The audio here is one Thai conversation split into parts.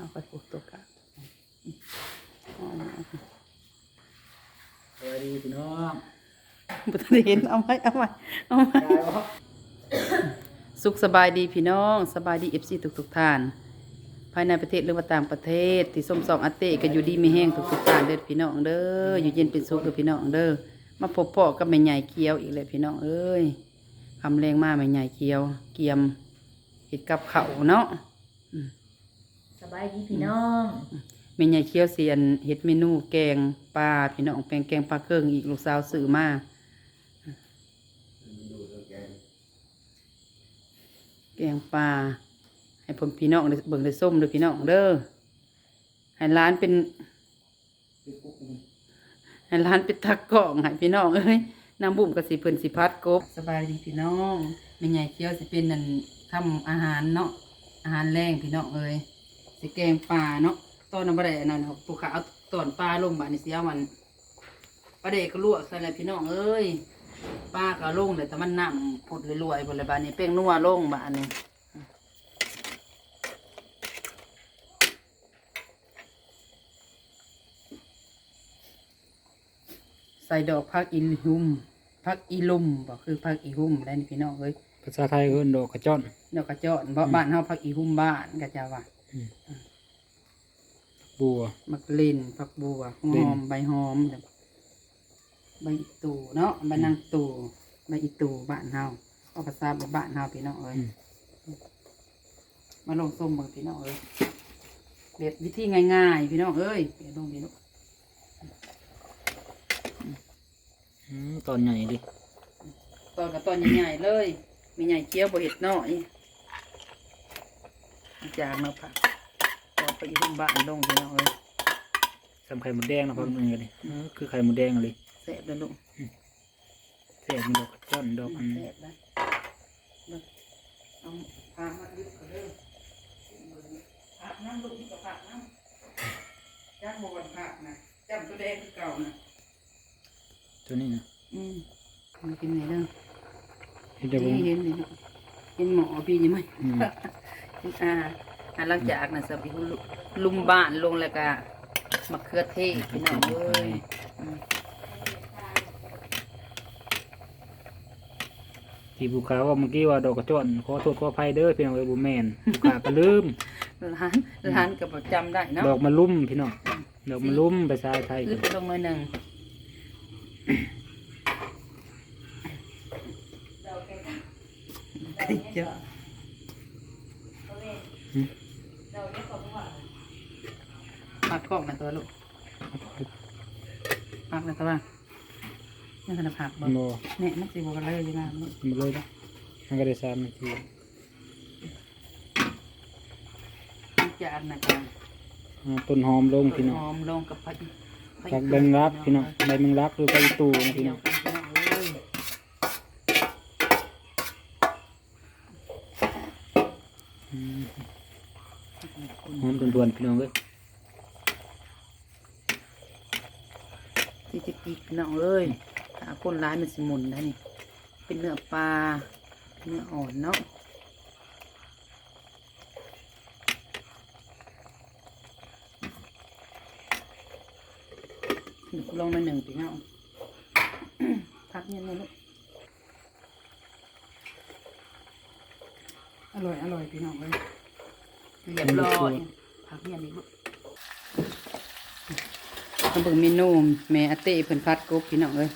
เอาไปปลูกตัวกะอ๋อสวัสดีพี่น้องบุตรเห็นเอาไว้เอาไว้เอาไว้ได้บ่สุขสบายดีพี่น้อง สบายดีเอฟซีทุกทุกๆท่าน ภายในประเทศหรือว่าต่างประเทศ ที่ส้มสองอาเต้ก็อยู่ดีไม่แห้งทุกทุกๆท่านเด้อพี่น้องเด้ออยู่เย็นเป็นสุขเด้อพี่น้องเด้อมาพบพ่อกับแม่ใหญ่เคียวอีกเลยพี่น้องเอ้ยคำแรงมากแม่ใหญ่เคียว เกียมเห็ดกับเขาวเนาะ สบายดีพี่น้องแม่ใหญ่เคียวเสียนเห็ดเมนูแกงปลาพี่น้องแปลงแกงปลาเครื่องอีกลูกสาวซื้อมาแกงปลาให้ผมพี่น้องได้เบิ่งได้ส้มเด้อพี่น้องเด้อให้ร้านเป็นให้ร้านเป็นทักกล่องให้พี่น้องเอ้ยนางบุ่มกับสิเพิ่นสิพัดกบสบายดีพี่น้องแม่ใหญ่เคียวสิเป็นนั่นทำอาหารเนาะอาหารแรงพี่น้องเอ้ย สิแกงปลาเนาะตอนนั้นบ่ได้อันนั้นครับผู้ขาเอาตอนปลาลงบาดนี่เสียมันปลาเด็กก็ลวกใส่แล้วพี่น้องเอ้ยปลาก็ลงเลยแต่มันน้ำพดรวยๆบนเลยบาดนี้เป้งนัวลงบาดนี้ใส่ดอกพักอีลุมพักอีลุมบอกคือพักอีหุ่มได้นี่พี่น้องเอ้ยภาษาไทยเอิ้นดอกกระจ้อนดอกกระเจาะบ่บ้านเฮาพักอีหุ่มบ้านก็จะว่า บัว มักเล่นผักบัวหเล่นอมใบหอมใบอีตูเนาะใบนางตูใบอีตูบ้านเฮาเอาภาษาบ้านเฮาพี่น้องเอ้ยมาลงส้มเบิ่งพี่น้องเอ้ยเด็ดวิธีง่ายๆพี่น้องเอ้ยเดี๋ยวลงพี่น้องอืมตอนใหญ่ดิตอนกับตอนใหญ่ๆเลยมีใหญ่เคี้ยวบ่เห็ดน้อย จางมาผักเอาไปอีหุ่มบ้านลงพี่น้องเอ้ยสำไข่หมดแดงนะพ่อมึงเลยเออคือไข่หมดแดงเลยแซ่บเลยลูกแซ่บมันดอกกระจ้อนดอกอันแซ่บนะเบิ่งเอาพามาดึกก็เด้อผักน้ำลูกนี่ก็ผักน้ำจักบวนผักนะจำตัวแดงคือเก่านะตัวนี้นะอืมมากินไหนเด้อเห็นจะเบิ่งเห็นเห็นเนาะเห็นหมอพี่ยังไหม อืมอ่าอ่าหลังจากนั้นสับอีกลุลุมบ้านลงแล้วก็มะเขือเทศพี่น้องเอ้ยอืมที่ภูเขาว่าเมื่อกี้ว่าดอกกระจ้อนขอโทษขออภัยเด้อพี่น้องเอ้ยบ่แม่นภูเขาก็ลืม ร้านร้านก็ประจำได้เนาะดอกมะลุ่มพี่น้องดอกมะลุ่มภาษาไทยคือไปลงหน่อยหนึ่งเจ้า ปักกล้องนะตัวลูกปักนะตัวนี่ขนาดผักบ่บ่เนี่ยมันสิบวกันเลยอยู่นะลูกมันเลยนะมันก็ได้สามนาทีมันจะอันนะจ๊ะอ่าต้นหอมลงพี่น้องหอมลงกับผักผักแบงรักพี่น้องใบแมงลักหรือใบตูนะพี่เดีน้ยอวง กันพี่น้องเอ้ย อืมหอมด่วนๆ พี่น้องเอ้ยที่จะกินพี่น้องเอ้ยถ้าคนร้ายมันสิหมุนนะนี่ เป็นเนื้อปลาเนื้ออ่อนเนาะหนึ่งลงมาหนึ่งพี่น้องพักเนี่ยนะลูกอร่อย อร่อย พี่น้องเลยเรียบร้อย พักเนี่ยนี่ลูกมาเบิ่งเมนูแม่อาเต้เพิ่นพัดกบพี่น้องเลย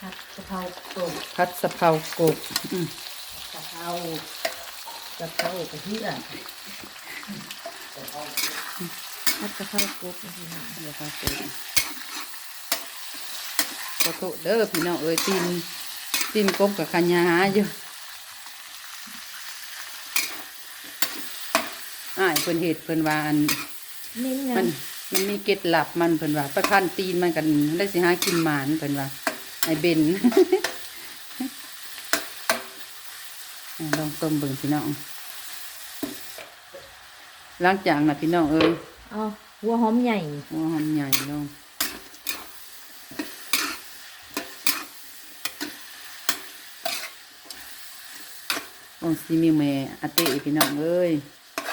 ผัดกะเพราตกพัดสะเพรากบอืมกะเพรากะเพรากะเทียมผัดกะเพรากบพี่น้องเดี๋ยวพัดกบขอโทษเด้อพี่น้องเอ้ยตีนตีนกบกับขยาอยู่อ้ายเพิ่นเห็ดเพิ่นว่าอันนิ่มมัยันงมันมีเกล็ดลับมันเพิ่นว่าประคันตีนมันกันได้สิหากินหมานเพิ่นว่าไอเบน อ่าลองต้มเบิ่งพี่น้องหล้างจากนะพี่น้องเอ้ย เอาหัวหอมใหญ่หัวหอมใหญ่ลงองซีมิวแม่อาเต้พี่น้องเอ้ย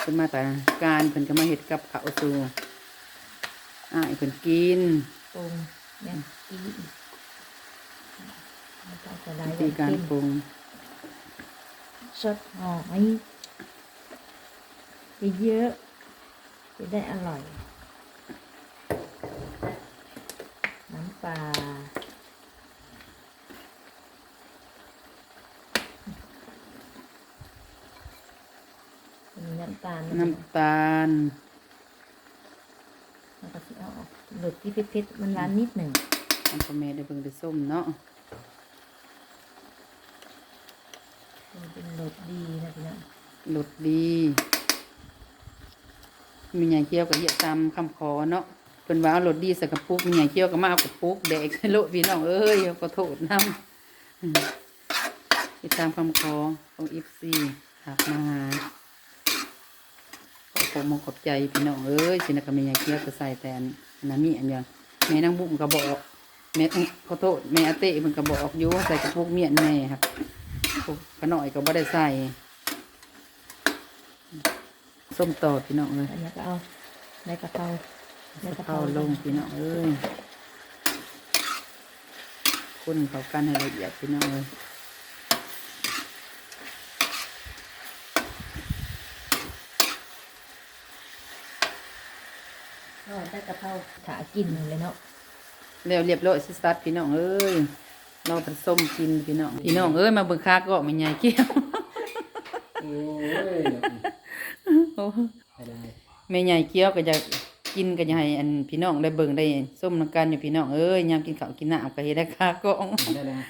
เพิ่นมาแต่การเพิ่นก็มาเฮ็ดกับข้าวสู่อ้ายเพิ่นกินปรุงแม่นอีแล้วก็จะได้วิธีการปรุงสดหอยเยอะๆจะได้อร่อย น้ำปลา น้ำตาลน้ำตาลแล้วก็สิเอาออกหลุดที่เผ็ดๆมันหวานนิดหนึ่งอันพ่อแม่ได้เบิ่งได้ส้มเนาะมันเป็นรสดีนะพี่น้องรสดี มีหยังเกี่ยวกับเหยียดตามคำขอเนาะเพิ่นว่าเอารสดีใส่กระปุกมีหยังเกี่ยวกับมาเอากระปุกแดกใส่โลพี่น้องเอ้ยขอโทษนำอืมติดตามคำขอของ FC หากมาหา ขอขอบมขอบใจพี่น้องเอ้ยสินะก็มีหยังเกี่ยวกับใส่แต่อันนั้นมีอันเดียวแม่นางบุ้มก็บอกแม่ขอโทษแม่อาเต้เพิ่นก็บอกอยู่ว่าใส่กระปุกเมียนแม่ครับพวกขน่อยก็บ่ได้ใส่ส้มต่อพี่น้องเลยอันนี้ก็เอาในกระเพราในกระเพราเข้าลงพี่น้องเอ้ยคนเขากันให้ละเอียดพี่น้องเลย ได้กระเพราถากินเลยเนาะแล้วเรียบร้อยสิสตาร์ทพี่น้องเอ้ยเราผสมกินพี่น้องพี่น้องเอ้ยมาเบิ่งคาก็ไม่ใหญ่เกี้ยวโอ้ยโอ้ไปได้แม่ใหญ่เกี้ยวก็จะกินก็จะให้อันพี่น้องได้เบิ่งได้ส้มน้ำกันอยู่พี่น้องเอ้ยยามกินข้าวกินน้ำก็เฮ็ดได้คาก็ได้แล้ว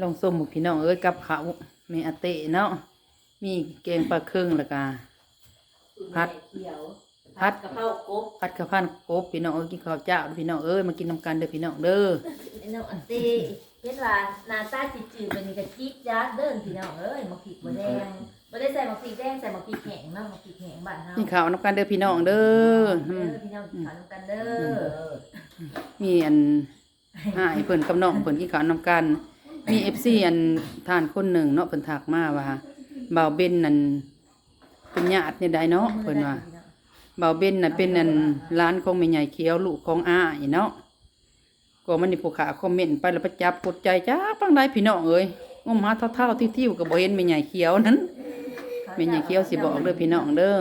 ลองส้มหมูพี่น้องเอ้ยกับข้าวแม่อาเตเนาะมีแกงปลาเครื่องแล้วก็ พัดเขียวพัดกระเพรากบพัดข้าวพันกบพี่น้องเอ้ยกินข้าวเจ้าพี่น้องเอ้ยมากินน้ำกันเด้อพี่น้องเด้อไอ้น้องอันเต้เห็นว่าหน้าตาจืดๆเป็นกะจิ๊กจ้าดเดินพี่น้องเอ้ยมะพริกบ่แดงบ่ได้ใส่มะพริกแดงใส่มะพริกแห้งเนาะมะพริกแห้งบ้านเฮากินข้าวน้ำกันเด้อพี่น้องเด้ออืเด้มอพี่น้องกินข้าวนํกันเด้อมีอันหายเพิ่นกับน้องเพิ่นกินข้าวน้ำกัน มีเอฟซีอันทานคนหนึ่งเนาะเพิ่นทักมาว่าบ่าวเบนนั่น เป็นญาติเนี่ยได้เนาะเพิ่นว่าบ่าวเบนน่ะเป็นอันร้านของแม่ใหญ่เขียวลูกของอ้ายเนาะก็มันนี่ผู้ขาคอมเมนต์ไปแล้วประจับกดใจจ้าฟังได้พี่น้องเอ้ยงมหาเท่าๆทิ่วๆก็บ่เห็นแม่ใหญ่เขียวนั้นแม่ใหญ่เขียวสิบอกเด้อพี่น้องเด้อ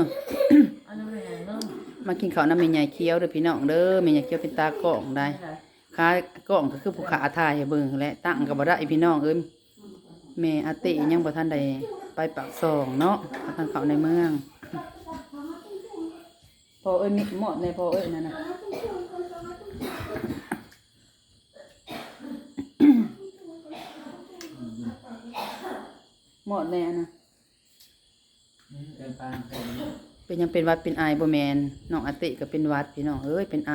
เอาน้ำมันเนาะมากินข้าวน้ำแม่ใหญ่เคี้ยวเด้อพี่น้องเด้อแม่ใหญ่เคี้ยวเป็นตากล้องได้ขากล้องก็คือผู้ขาถ่ายให้เบิ่งแหละตั้งก็บ่ได้พี่น้องเอ้ยแม่อาติยังบ่ทันได้ ไปปากซองเนาะทันเขาในเมือง พอเอ้ยมีหมดในพอเอ้ยนั่นน่ะหมดแน่นะเป็นยังเป็นวัดเป็นไอโบแมนน้องอติก็เป็นวัดพี่น้องเอ้ยเป็นไอ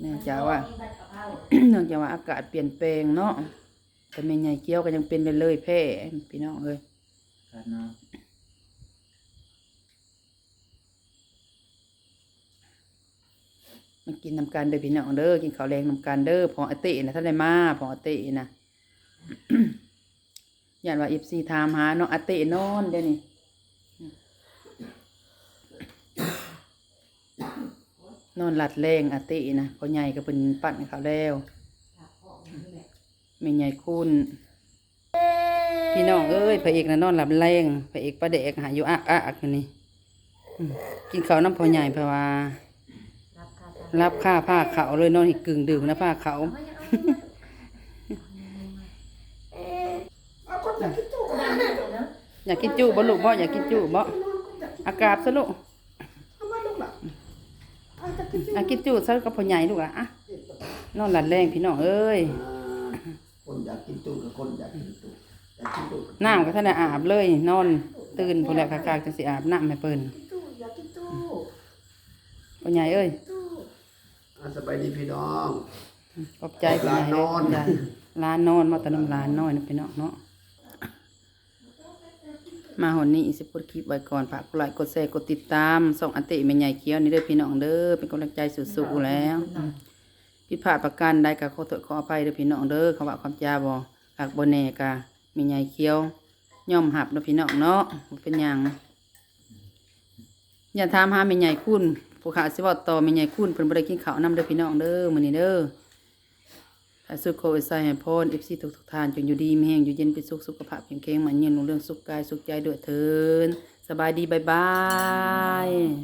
เนื่องจากว่าเนื่องจากว่าอากาศเปลี่ยนแปลงเนาะแต่แม่ใหญ่เกี้ยวก็ยังเป็นเลยเลยแพ่พี่น้องเอ้ย กันเนาะมากินน้ำกันเด้อพี่น้องเด้อกินข้าวแรงน้ำกันเด้อพออตินะท่านได้มาพออตินะ ย่านว่า FC ถามหาน้องอตินอนเดี๋ยวนี้นอนหลัดแรงอตินะพอใหญ่ก็เป็นปั่นข้าวแล้วแม่ใหญ่คุณ พี่น้องเอ้ยพระเอกน่ะนอนหลับแรงพระเอกประเดกหาอยู่อักอักอยู่นี่อืมกินข้าวน้ำพอใหญ่เพราะว่า รับค่าผ้าเขาวเลยนอนอีกกึ่งดื่มนะผ้าเขาว อยากกินจุบ่ลูกบ่อยากกินจุบ่อากาศซะลูกอยากกินจุซะกับพ่อใหญ่ลูกอะอะนอนหลัดแรงพี่น้องเอ้ย คนอยากกินตู้กับคนอยากกินตู้ นตู้น้ำก็ท่านได้อาบเลยนอน ตื่นพอแล้วคากากจังสิอาบน้ำให้เปิ้นตู้อยากกินตู้พ่อใหญ่เอ้ยตู้อะสบายดีพี่น้องขอบใจพ่อใหญ่เอ้ยร้านนอนขอบใจร้านนอนมาแตะน้ำร้านน้อยนะพี่น้องเนาะมาหนนี้สิปดคลิปไว้ก่อนฝากกดไลค์กดแชร์กดติดตามส่องอันติแม่ใหญ่เขียวนี่เด้อพี่น้องเด้อเป็นกำลังใจสุดๆแล้วผิดพลาดประการใดก็ขอโทษขออภัยเด้อพี่น้องเด้อคำว่าความจาบ่หากบ่แน่ก็แม่ใหญ่เขียวยอมหับเนาะพี่น้องเนาะเป็นหยังอย่าถามหาแม่ใหญ่คุณผู้ขาสิเว้าต่อแม่ใหญ่คุณเพิ่นบ่ได้กินข้าวนำเด้อพี่น้องเด้อมื้อนี้เด้อถ้าสุขโควิดใส่ให้พร FC ทุกๆท่านจงอยู่ดีมีแรงอยู่เย็นเป็นสุขสุขภาพแข็งแรงมันเยืนรุ่งเรื่องสุขกายสุขใจด้วยเถินสบายดีบ๊ายบาย